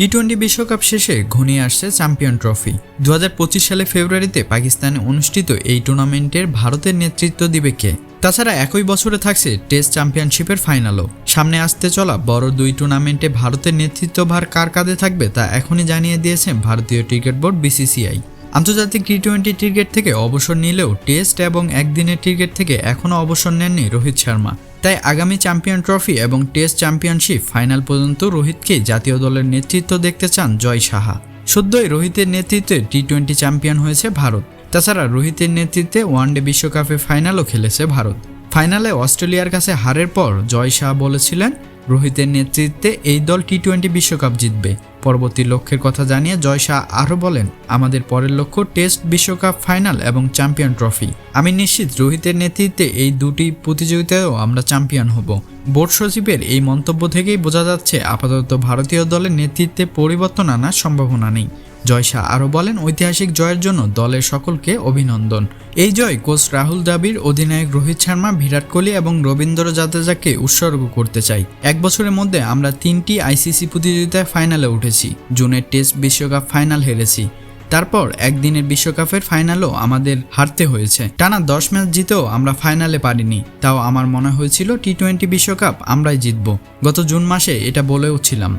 T twenty বিশ্বকাপ শেষে ঘনিয়ে আসছে চ্যাম্পিয়ন ট্রফি। দু হাজার পঁচিশ সালে ফেব্রুয়ারিতে পাকিস্তানে অনুষ্ঠিত এই টুর্নামেন্টের ভারতের নেতৃত্ব দিবে কে? তাছাড়া একই বছরে থাকছে টেস্ট চ্যাম্পিয়নশিপের ফাইনালও। সামনে আসতে চলা বড় দুই টুর্নামেন্টে ভারতের নেতৃত্বভার কার কাঁধে থাকবে তা এখনই জানিয়ে দিয়েছে ভারতীয় ক্রিকেট বোর্ড বিসিসিআই। আন্তর্জাতিক টি টোয়েন্টি ক্রিকেট থেকে অবসর নিলেও টেস্ট এবং একদিনের ক্রিকেট থেকে এখনও অবসর নেননি রোহিত শর্মা। তাই আগামী চ্যাম্পিয়ন ট্রফি এবং টেস্ট চ্যাম্পিয়নশিপ ফাইনাল পর্যন্ত রোহিতকে জাতীয় দলের নেতৃত্ব দেখতে চান জয় সাহা। সদ্যই রোহিতের নেতৃত্বে টি টোয়েন্টি চ্যাম্পিয়ন হয়েছে ভারত। তাছাড়া রোহিতের নেতৃত্বে ওয়ানডে বিশ্বকাপে ফাইনালও খেলেছে ভারত। ফাইনালে অস্ট্রেলিয়ার কাছে হারের পর জয় শাহ বলেছিলেন, রোহিতের নেতৃত্বে এই দল টি টোয়েন্টি বিশ্বকাপ জিতবে। পরবর্তী লক্ষ্যের কথা জানিয়ে জয় শাহ আরও বলেন, আমাদের পরের লক্ষ্য টেস্ট বিশ্বকাপ ফাইনাল এবং চ্যাম্পিয়ন ট্রফি। আমি নিশ্চিত রোহিতের নেতৃত্বে এই দুটি প্রতিযোগিতায়ও আমরা চ্যাম্পিয়ন হব। বোর্ড সচিবের এই মন্তব্য থেকেই বোঝা যাচ্ছে, আপাতত ভারতীয় দলের নেতৃত্বে পরিবর্তন আনার সম্ভাবনা নেই। জয় শাহ আরও বলেন, ঐতিহাসিক জয়ের জন্য দলের সকলকে অভিনন্দন। এই জয় কোচ রাহুল দ্রাবিড়, অধিনায়ক রোহিত শর্মা, বিরাট কোহলি এবং রবীন্দ্র জাদেজাকে উৎসর্গ করতে চাই এক বছরের মধ্যে আমরা তিনটি আইসিসি প্রতিযোগিতায় ফাইনালে উঠেছি। জুনের টেস্ট বিশ্বকাপ ফাইনাল হেরেছি। তারপর একদিনের বিশ্বকাপের ফাইনালও আমাদের হারতে হয়েছে। টানা দশ ম্যাচ জিতেও আমরা ফাইনালে পারিনি। তাও আমার মনে হয়েছিল টি টোয়েন্টি বিশ্বকাপ আমরাই জিতব। গত জুন মাসে এটা বলেও ছিলাম